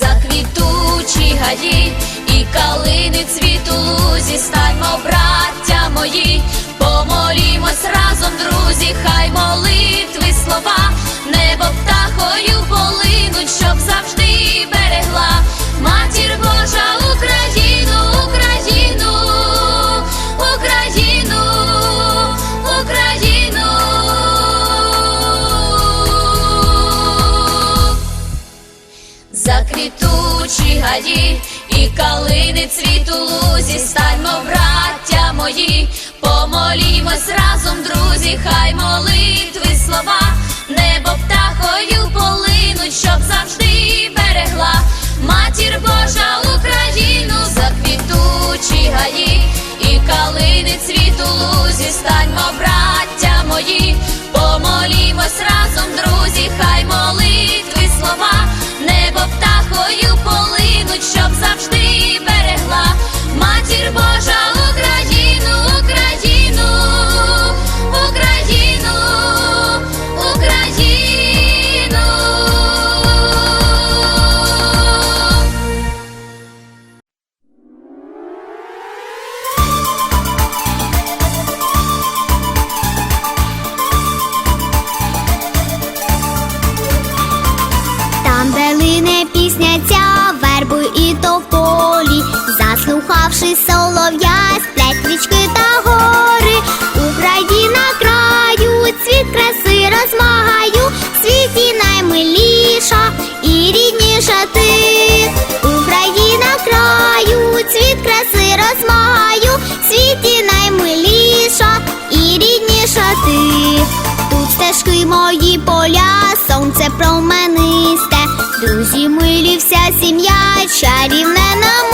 заквітучі гаї і калини цвіту лузі, станьмо, браття мої, помолімось разом, друзі, хай молитви Заквітучі і калини цвіту лузі, станьмо, браття мої, помолімось разом, друзі, хай молитви слова, небо птахою полинуть, щоб завжди берегла. Матір Божа завжди берегла. Матір Божа заслухавши солов'я, сплять річки та гори, Україна краю, цвіт краси розмагаю, в світі наймиліша і рідніша ти, Україна краю, цвіт краси розмагаю, в світі наймиліша і рідніша ти. Тут стежки мої поля, сонце променисте, друзі милі, вся сім'я, чарівне намисто,